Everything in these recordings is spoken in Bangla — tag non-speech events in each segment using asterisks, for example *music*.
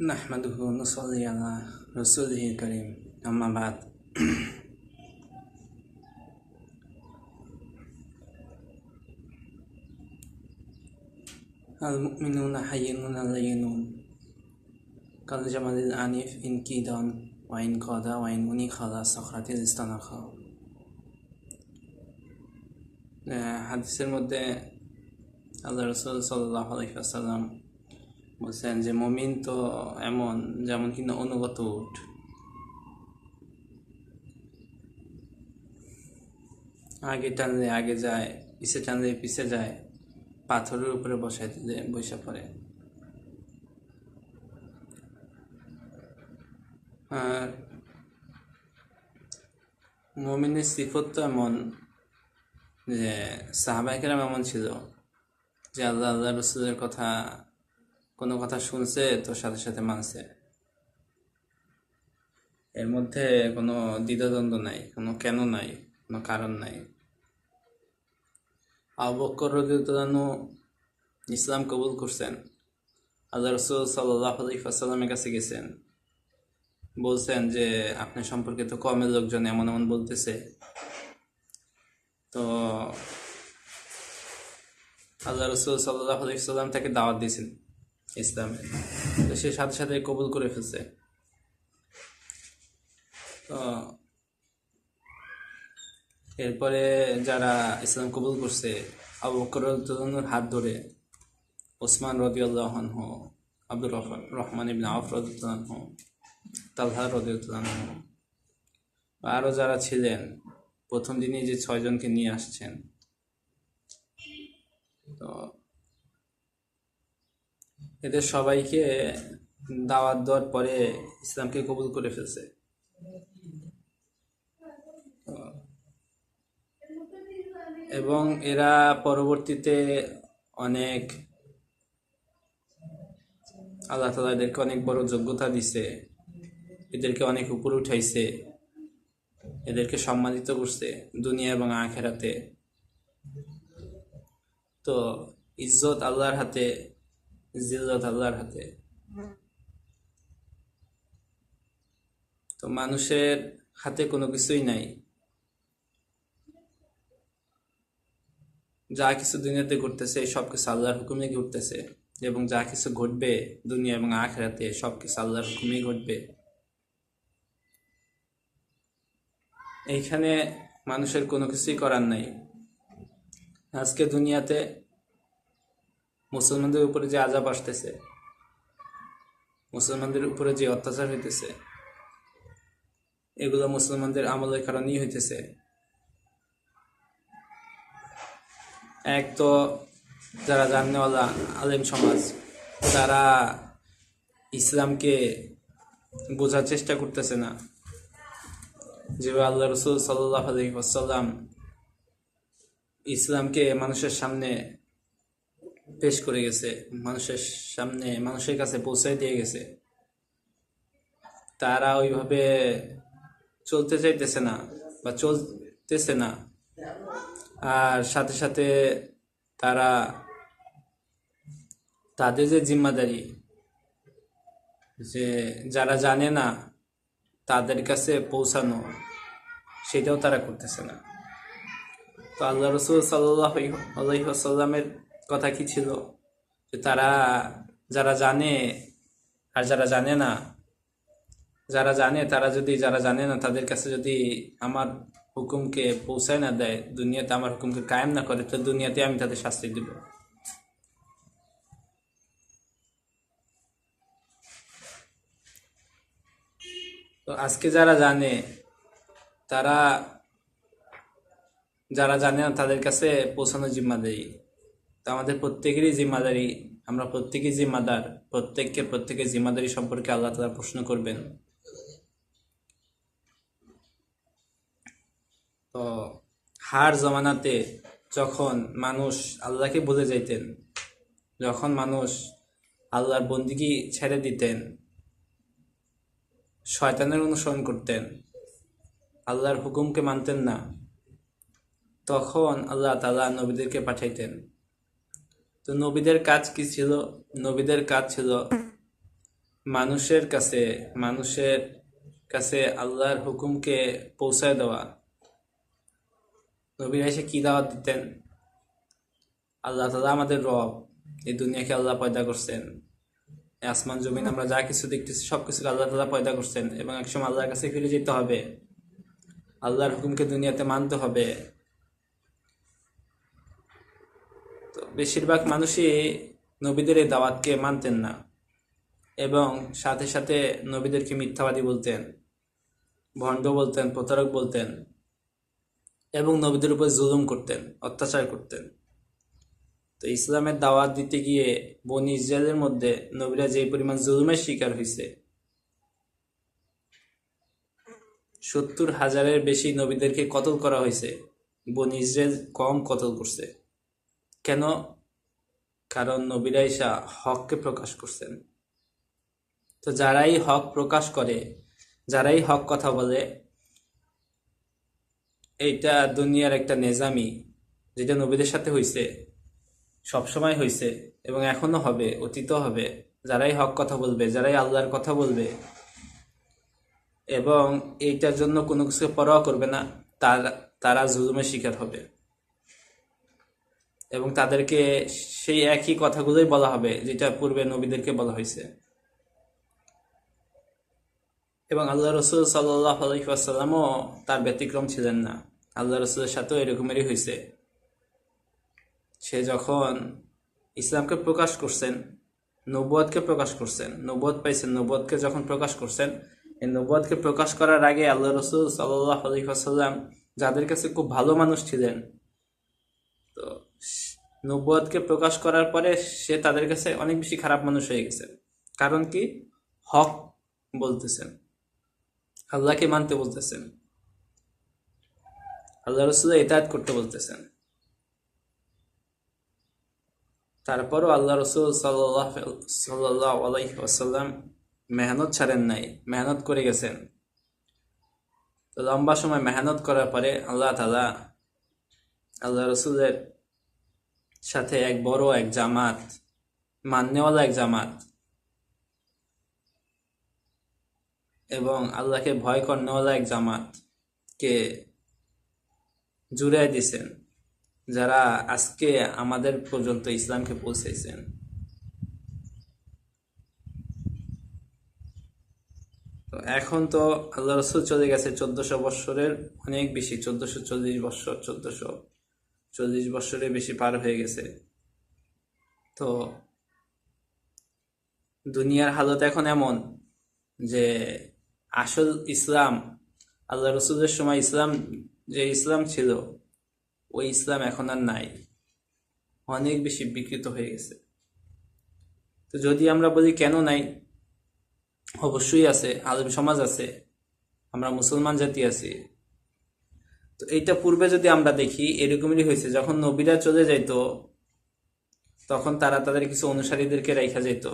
نحمده ونصلي على رسوله الكريم أما بعد المؤمنون *clears throat* حينون لينون كالجمل العنيف إن كيدان وإن قاد وإن أنيخ على صخرة استنخا হাদিসের মধ্যে আল্লাহ রসুল সাল্লাহ আলহিহাসাল্লাম বলছেন যে মমিন তো এমন, যেমন কিনা অনুগত উঠ আগে টানলে আগে যায়, পিছে টানলে পিছে যায়, পাথরের উপরে বসাই দিলে বসে পড়ে। আর মমিনের সিফত তো এমন যে সাহাবাহিকেরাম এমন ছিল যে আল্লাহ আল্লাহ রসুলের কথা কোনো কথা শুনছে, তো সাথে সাথে মানছে। এর মধ্যে কোনো দ্বিধাদ্বন্দ্ব নাই, কোনো কেন নাই, কোনো কারণ নাই। আবক্কর রদিউতালানু ইসলাম কবুল করছেন। আল্লাহ রসুল সাল্লাহ আলাইসাল্লামের কাছে গেছেন। বলছেন যে, আপনার সম্পর্কে তো কমের লোকজন এমন এমন বলতেছে। তো আল্লাহ রসুল সাল্লাহ আলাইসাল্লাম তাকে দাওয়াত দিয়েছেন। ইসলামে। তো সে সাথে সাথে কবুল করে ফেলছে। তো এরপরে যারা ইসলাম কবুল করছে, আবু বকর হাত ধরে ওসমান রদিউল্লাহ হো আব্দুর রহমান ইবিন আফ রদিউল্লাহ তালহা রদিউল্লাহ আরও যারা ছিলেন, প্রথম দিনই যে ছয়জনকে নিয়ে আসছেন। তো এদের সবাইকে দাওয়াত দেওয়ার পরে ইসলামকে কবুল করে ফেলছে। এবং এরা পরবর্তীতে অনেক আল্লাহ তালা এদেরকে অনেক বড় যোগ্যতা দিছে, এদেরকে অনেক উপরে উঠাইছে, এদেরকে সম্মানিত করছে দুনিয়া এবং আখেরাতে। তো ইজ্জত আল্লাহর হাতে জিল্লত আল্লাহর হাতে। তো মানুষের হাতে কোনো কিছুই নাই। যা কিছু দুনিয়াতে ঘটতেছে সব কিছু আল্লাহর হুকুমে ঘটতেছে। এবং যা কিছু ঘটবে দুনিয়া এবং আখেরাতে সব কিছু আল্লাহর হুকুমেই ঘটবে। এইখানে মানুষের কোনো কিছুই করার নাই। আজকে দুনিয়াতে মুসলমানদের উপরে যে আজাব আসতেছে, মুসলমানদের উপরে যে অত্যাচার হইতেছে, এগুলো মুসলমানদের আমলের কারণেই হইতেছে। এক তো যারা জাননেওয়ালা আলেম সমাজ, তারা ইসলামকে বোঝার চেষ্টা করতেছে না। যেভাবে আল্লাহ রসুল সাল্লাহ আলহি আসাল্লাম ইসলামকে মানুষের সামনে পেশ করে গেছে, মানুষের সামনে, মানুষের কাছে পৌঁছায় দিয়ে গেছে। তারা ওইভাবে চলতে চাইতেছে না বা চলতেছে না। আর সাথে সাথে তারা, তাদের যে জিম্মাদারি, যে যারা জানে না তাদের কাছে পৌঁছানো, সেটাও তারা করতেছে না। তো আল্লাহ রসুল সাল্লাহ আলহিহাসাল্লামের কথা কি ছিল? যে তারা, যারা জানে আর যারা জানে না, যারা জানে, তারা যদি যারা জানে না, তাদের কাছে যদি আমার হুকুমকে পৌঁছায় না দেয়, দুনিয়াতে আমার হুকুমকে কায়েম না করে, তো দুনিয়াতে আমি তাদের শাস্তি দিব। তো আজকে যারা জানে, তারা, যারা জানে না, তাদের কাছে পৌঁছানো তো আমাদের প্রত্যেকেরই জিম্মাদারি, আমরা প্রত্যেকেই জিম্মাদার, প্রত্যেককে প্রত্যেকের জিম্মাদারি সম্পর্কে আল্লাহ তালা প্রশ্ন করবেন। তো হার জমানাতে যখন মানুষ আল্লাহকে বলে যাইতেন, যখন মানুষ আল্লাহর বন্দিগি ছেড়ে দিতেন, শয়তানের অনুসরণ করতেন, আল্লাহর হুকুমকে মানতেন না, তখন আল্লাহ তালা নবীদেরকে পাঠাইতেন। তো নবীদের কাজ কি ছিল? নবীদের কাজ ছিল মানুষের কাছে মানুষের কাছে আল্লাহর হুকুমকে পৌঁছায় দেওয়া। নবীরা এসে কি দাওয়াত দিতেন? আল্লাহ তালা আমাদের রব, এই দুনিয়াকে আল্লাহ পয়দা করছেন। আসমান, জমিন, আমরা যা কিছু দেখতেছি সব কিছু আল্লাহ তালা পয়দা করছেন এবং একসময় আল্লাহর কাছে ফিরে যেতে হবে। আল্লাহর হুকুমকে দুনিয়াতে মানতে হবে তো বেশিরভাগ মানুষই নবীদের এই দাওয়াতকে মানতেন না এবং সাথে সাথে নবীদেরকে মিথ্যাবাদী বলতেন, ভণ্ড বলতেন, প্রতারক বলতেন এবং নবীদের উপর জুলুম করতেন, অত্যাচার করতেন। তো ইসলামের দাওয়াত দিতে গিয়ে বনি ইসরায়েলের মধ্যে নবীরা যে পরিমাণ জুলুমের শিকার হয়েছে সত্তর হাজারের বেশি নবীদেরকে কতল করা হয়েছে বনি ইসরায়েল কম কতল করছে। কেন? কারণ নবীরা ইসা হককে প্রকাশ করছেন। তো যারাই হক প্রকাশ করে, যারাই হক কথা বলে, এইটা দুনিয়ার একটা নেজামি, যেটা নবীদের সাথে হয়েছে সবসময় হয়েছে এবং এখনও হবে অতীত হবে। যারাই হক কথা বলবে, যারাই আল্লাহর কথা বলবে, এবং এইটার জন্য কোনো কিছু পরোয়া করবে না, তার, তারা জুলুমের শিকার হবে। এবং তাদেরকে সেই একই কথাগুলোই বলা হবে, যেটা পূর্বে নবীদেরকে বলা হয়েছে। এবং আল্লাহ রসুল সাল্লাহ তার ব্যতিক্রম ছিলেন না। আল্লাহ রসুলের সাথেও এরকমেরই হয়েছে। সে যখন ইসলামকে প্রকাশ করছেন নব্বতকে প্রকাশ করছেন নব্বত পাইছেন নব্বতকে যখন প্রকাশ করছেন, এই নব্বতকে প্রকাশ করার আগে আল্লাহ রসুল সাল্লাহ আলহিহাসাল্লাম যাদের কাছে খুব ভালো মানুষ ছিলেন তো নব্বতকে প্রকাশ করার পরে সে তাদের কাছে অনেক বেশি খারাপ মানুষ হয়ে গেছে। কারণ কি? হক বলতেছেন। আল্লাহকে মানতে বলতেছেন। আল্লাহ রসুল এতায়াত করতে বলতেছেন। তারপরও আল্লাহ রসুল সাল্লাহ সাল্লাহ আলাইসাল্লাম মেহনত ছাড়েন নাই। মেহনত করে গেছেন। লম্বা সময় মেহনত করার পরে আল্লাহ তালা আল্লাহ রসুলের সাথে এক বড় এক জামাত, মান্যওয়ালা এক জামাত। এবং আল্লাহকে ভয় করেওয়ালা এক জামাতকে জুড়াই দিছেন, যারা আজকে আমাদের পর্যন্ত ইসলামকে পৌঁছেছেন। এখন তো আল্লাহ রসুল চলে গেছে চোদ্দশো বৎসরের, অনেক বেশি, চোদ্দশো চল্লিশ বৎসর, চোদ্দশো চল্লিশ বছরে বেশি পার হয়ে গেছে। তো দুনিয়ার হালত এখন এমন যে আসল ইসলাম, আল্লাহ রসুলের সময় ইসলাম, যে ইসলাম ছিল, ওই ইসলাম এখন আর নাই। অনেক বেশি বিকৃত হয়ে গেছে। তো যদি আমরা বলি কেন নাই, অবশ্যই আছে, আলম সমাজ আছে, আমরা মুসলমান জাতি আছি তো এইটা পূর্বে যদি আমরা দেখি, এরকমই হয়েছে। যখন নবীরা চলে যাইতো, তখন তারা তাদের কিছু অনুসারীদেরকে রেখা যেত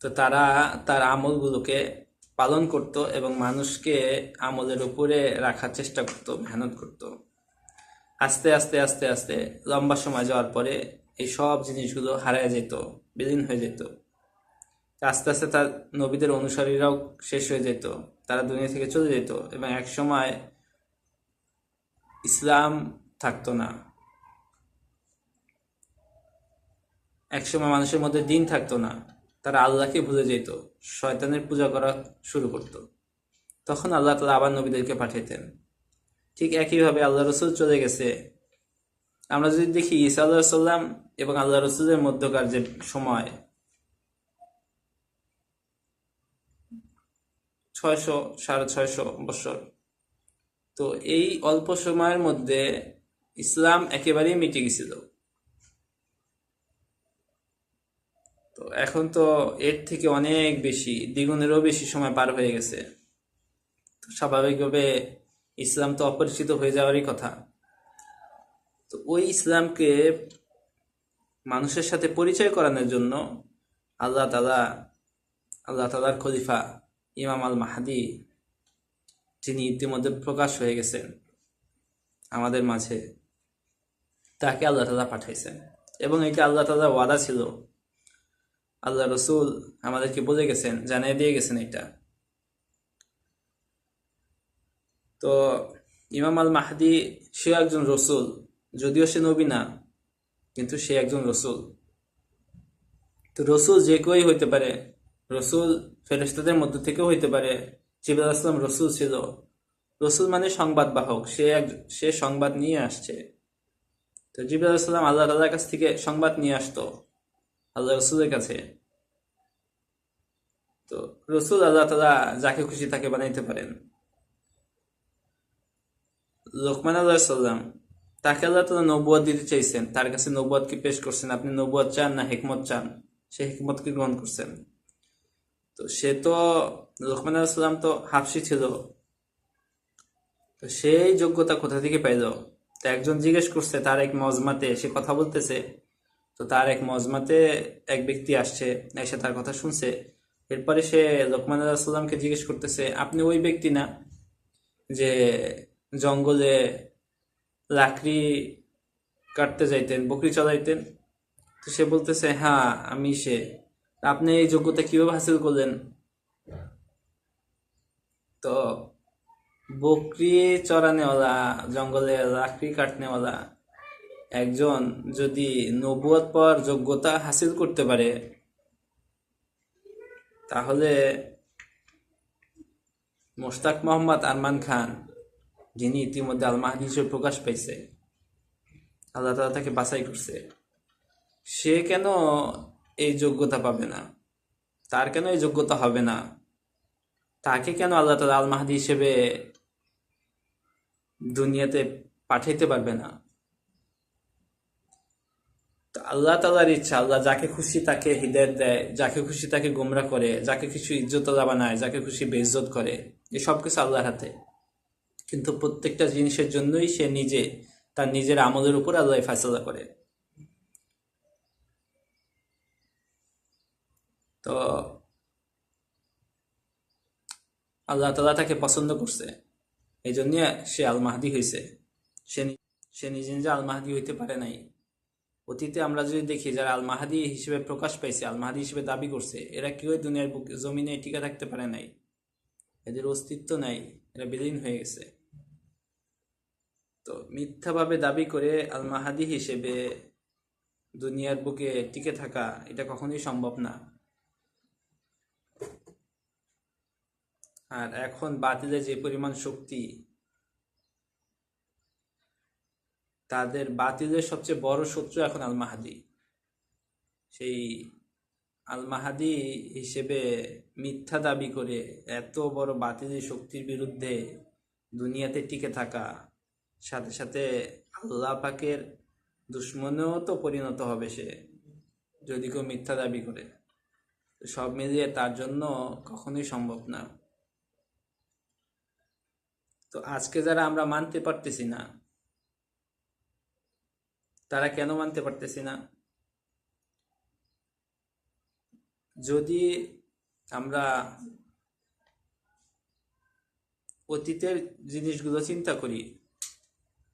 তো তারা তার আমলগুলোকে পালন করত এবং মানুষকে আমলের উপরে রাখার চেষ্টা করত, মেহনত করত। আস্তে আস্তে আস্তে আস্তে লম্বা সময় যাওয়ার পরে এই সব জিনিসগুলো হারায় যেত বিলীন হয়ে যেত আস্তে আস্তে তার নবীদের অনুসারীরাও শেষ হয়ে যেত, তারা দুনিয়া থেকে চলে যেত এবং এক সময় ইসলাম থাকতো না। একসময় মানুষের মধ্যে দিন থাকতো না, তারা আল্লাহকে ভুলে যেত, শয়তানের পূজা করা শুরু করত। তখন আল্লাহ তালা আবার নবীদেরকে পাঠাইতেন। ঠিক একইভাবে আল্লাহ রসুল চলে গেছে। আমরা যদি দেখি ঈসা আল্লাহ সাল্লাম এবং আল্লাহ রসুলের মধ্যকার যে সময় ছয়শো, সাড়ে ছয়শো বছর। তো এই অল্প সময়ের মধ্যে ইসলাম একেবারেই মিটে গেছিল। তো এখন তো এর থেকে অনেক বেশি, দ্বিগুণেরও বেশি সময় পার হয়ে গেছে। স্বাভাবিকভাবে ইসলাম তো অপরিচিত হয়ে যাওয়ারই কথা। তো ওই ইসলামকে মানুষের সাথে পরিচয় করানোর জন্য আল্লাহ তালা, আল্লাহ তালার খলিফা ইমাম আল মাহাদি যিনি ইতিমধ্যে প্রকাশ হয়ে গেছেন আমাদের মাঝে, তাকে আল্লাহ তালা পাঠাইছেন। এবং এটা আল্লাহ তালার ওয়াদা ছিল, আল্লাহ রসুল আমাদেরকে বলে গেছেন, জানিয়ে দিয়ে গেছেন এটা। তো ইমাম আল মাহাদি সে একজন রসুল, যদিও সে নবী না, কিন্তু সে একজন রসুল। তো রসুল যে কেউই হইতে পারে রসুল ফেরেস্তাদের মধ্য থেকেও হইতে পারে। জিবাল আসলাম রসুল ছিল। রসুল মানে সংবাদ বাহক। সে এক সে সংবাদ নিয়ে আসছে। তো জিবাল আসলাম আল্লাহ তাল্লার কাছ থেকে সংবাদ নিয়ে আসতো, আল্লাহ রসুলের কাছে। তো রসুল আল্লাহ তালা যাকে খুশি তাকে বানাইতে পারেন। লোকমান আল্লাহ সাল্লাম তাকে আল্লাহ তালা নবুয়াদ দিতে চাইছেন। তার কাছে নবুয়াদকে পেশ করছেন। আপনি নবুয়াদ চান না হেকমত চান? সে হেকমত হেকমতকে গ্রহণ করছেন। তো সে তো লোকমান আল্লাহ তো হাফসি ছিল। তো সেই যোগ্যতা কোথা থেকে পাইল? তো একজন জিজ্ঞেস করছে, তার এক মজমাতে সে কথা বলতেছে। তো তার এক মজমাতে এক ব্যক্তি আসছে, এসে তার কথা শুনছে। এরপরে সে লোকমান আল্লাহ সাল্লামকে জিজ্ঞেস করতেছে, আপনি ওই ব্যক্তি না যে জঙ্গলে লাকড়ি কাটতে যাইতেন, বকরি চলাইতেন তো সে বলতেছে হ্যাঁ আমি সে। আপনি এই যোগ্যতা কীভাবে হাসিল করলেন? তো, বকরি চড়ানেওয়ালা জঙ্গলে লাকড়ি কাটনেওয়ালা একজন যদি নবুয়াদ পাওয়ার যোগ্যতা হাসিল করতে পারে, তাহলে মোশতাক মোহাম্মদ আরমান খান, যিনি ইতিমধ্যে আল হিসেবে প্রকাশ পাইছে, আল্লাহ তালা তাকে বাছাই করছে। সে কেন এই যোগ্যতা পাবে না। তার কেন এই যোগ্যতা হবে না? তাকে কেন আল্লাহ তালা আল মাহাদি হিসেবে দুনিয়াতে পাঠাইতে পারবে না? আল্লাহ তালার ইচ্ছা, আল্লাহ যাকে খুশি তাকে হৃদয় দেয়, যাকে খুশি তাকে গোমরা করে, যাকে খুশি ইজ্জতলা বানায়, যাকে খুশি বেইজ্জত করে এই সব কিছু আল্লাহর হাতে। কিন্তু প্রত্যেকটা জিনিসের জন্যই সে নিজে, তার নিজের আমলের উপর আল্লাহ ফাইসলা করে। তো আল্লাহ তালা তাকে পছন্দ করছে। এই জন্য সে আল মাহাদি হয়েছে সে সে নিজে নিজে আল মাহাদি হইতে পারে নাই। অতীতে আমরা যদি দেখি যারা আল মাহাদি হিসেবে প্রকাশ পাইছে আল মাহাদি হিসেবে দাবি করছে, এরা কেউই দুনিয়ার বুক, জমিনে টিকে থাকতে পারে নাই। এদের অস্তিত্ব নাই, এরা বিলীন হয়ে গেছে। তো মিথ্যাভাবে দাবি করে আল মাহাদি হিসেবে দুনিয়ার বুকে টিকে থাকা এটা কখনোই সম্ভব না। আর এখন বাতিলের যে পরিমাণ শক্তি, তাদের বাতিলের সবচেয়ে বড় শত্রু এখন আল মাহাদি সেই আল মাহাদি হিসেবে মিথ্যা দাবি করে এত বড় বাতিলের শক্তির বিরুদ্ধে দুনিয়াতে টিকে থাকা, সাথে সাথে আল্লাহ পাকের দুশ্মনেও তো পরিণত হবে সে, যদি কেউ মিথ্যা দাবি করে। সব মিলিয়ে তার জন্য কখনোই সম্ভব না। তো আজকে যারা আমরা মানতে পারতেছি না, তারা কেন মানতে পারতেছি না? যদি আমরা অতীতের জিনিসগুলো চিন্তা করি,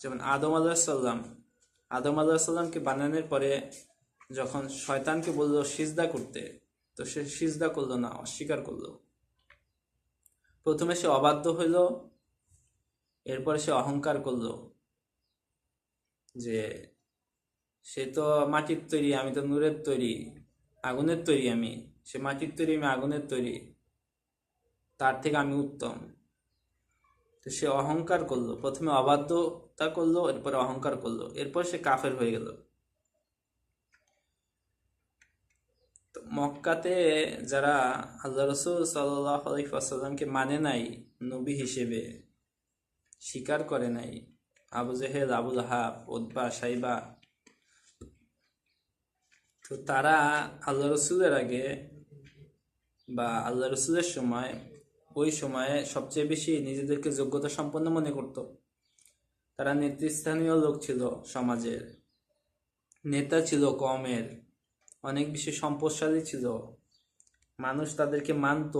যেমন আদম আলাহিসাল্লাম আদম আলাহিসাল্লামকে বানানোর পরে যখন শয়তানকে বলল সিজদা করতে, তো সে সিজদা করল না, অস্বীকার করল। প্রথমে সে অবাধ্য হইল এরপরে সে অহংকার করল যে সে তো মাটির তৈরি, আমি তো নূরের তৈরি, আগুনের তৈরি আমি। সে মাটির তৈরি, আমি আগুনের তৈরি। তার থেকে আমি উত্তম। তো সে অহংকার করল। প্রথমে অবাধ্যতা করল, এরপরে অহংকার করল। এরপর সে কাফের হয়ে গেল। মক্কাতে যারা আল্লাহ রসুল সাল্লাহ আলাইসাল্লামকে মানে নাই, নবী হিসেবে স্বীকার করে নাই। আবু জেহেল আবুল হাব উদ্বা সাইবা। তো তারা আল্লাহ রসুলের আগে বা আল্লাহ রসুলের সময়, ওই সময়ে সবচেয়ে বেশি নিজেদেরকে যোগ্যতা সম্পন্ন মনে করত। তারা নেতৃস্থানীয় লোক ছিল সমাজের। নেতা ছিল কমের। অনেক বেশি সম্পদশালী ছিল। মানুষ তাদেরকে মানত,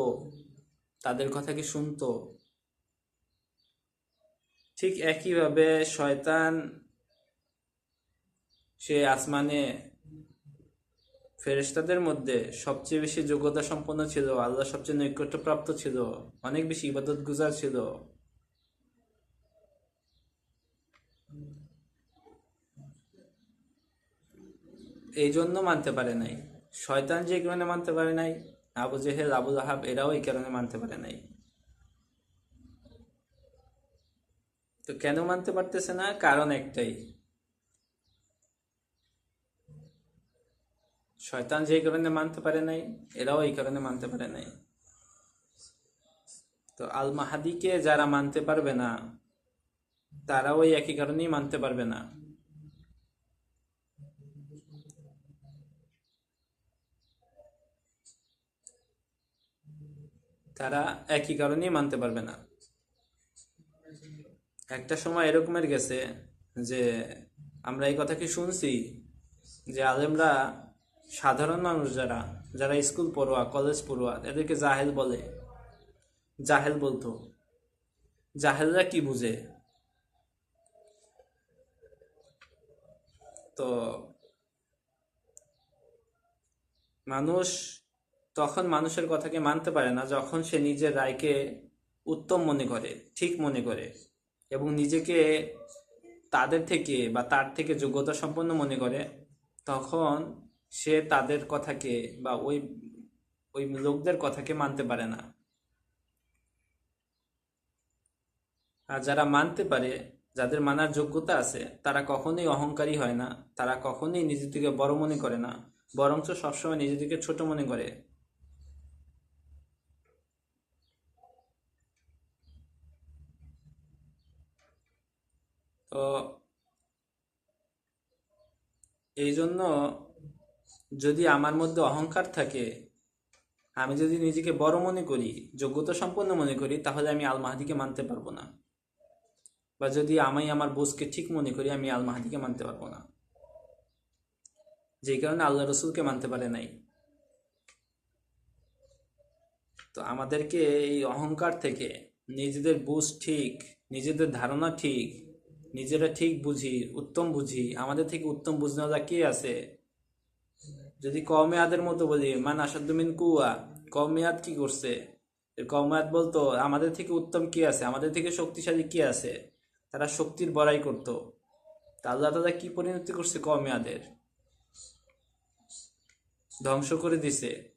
তাদের কথাকে শুনতো। ঠিক একইভাবে শয়তান সে আসমানে ফেরেশতাদের মধ্যে সবচেয়ে বেশি যোগ্যতা সম্পন্ন ছিল, আল্লাহ সবচেয়ে নৈকট্যপ্রাপ্ত ছিল, অনেক বেশি ইবাদত গুজার ছিল। এই জন্য মানতে পারে নাই। শয়তান যে কারণে মানতে পারে নাই, আবু জেহেল, আবুল আহাব এরাও এই কারণে মানতে পারে নাই। তো কেন মানতে পারতেছে না? কারণ একটাই। শয়তান যে কারণে মানতে পারে নাই, এরাও এই কারণে মানতে পারে নাই। তো আল মাহাদিকে যারা মানতে পারবে না, তারাও ওই একই কারণেই মানতে পারবে না। তারা একই কারণেই মানতে পারবে না। একটা সময় এরকমের গেছে যে আমরা এই কথা কি শুনছি? যে আলেমরা সাধারণ মানুষ যারা যারা স্কুল পড়ুয়া, কলেজ পড়ুয়া, এদেরকে জাহেল বলে। জাহেল বলতো। জাহেলরা কি বুঝে? তো মানুষ তখন মানুষের কথাকে মানতে পারে না যখন সে নিজের রায়কে উত্তম মনে করে, ঠিক মনে করে। এবং নিজেকে তাদের থেকে বা তার থেকে যোগ্যতা সম্পন্ন মনে করে, তখন সে তাদের কথাকে বা ওই ওই লোকদের কথাকে মানতে পারে না। আর যারা মানতে পারে, যাদের মানার যোগ্যতা আছে, তারা কখনোই অহংকারী হয় না। তারা কখনোই নিজের থেকে বড় মনে করে না। বরঞ্চ সবসময় নিজেদেরকে ছোট মনে করে। তো এই জন্য যদি আমার মধ্যে অহংকার থাকে, আমি যদি নিজেকে বড় মনে করি, যোগ্যতা সম্পন্ন মনে করি, তাহলে আমি আল মাহাদিকে মানতে পারব না। বা যদি আমি আমার বোসকে ঠিক মনে করি, আমি আল মাহাদিকে মানতে পারব না। যেই কারণে আল্লাহ রসুলকে মানতে পারে নাই। তো আমাদেরকে এই অহংকার থেকে নিজেদের বুঝ ঠিক, নিজেদের ধারণা ঠিক নিজেরা ঠিক বুঝি, উত্তম বুঝি, আমাদের থেকে উত্তম বুঝনেওয়ালা কে আছে? যদি কমেয়াদের মতো বলি, মান আসাদুমিন কুয়া কমেয়াদ কি করছে? কমেয়াদ বলতো, আমাদের থেকে উত্তম কে আছে? আমাদের থেকে শক্তিশালী কে আছে? তারা শক্তির বড়াই করতো। আল্লাহ তালা কি পরিণতি করছে কমেয়াদের ধ্বংস করে দিছে।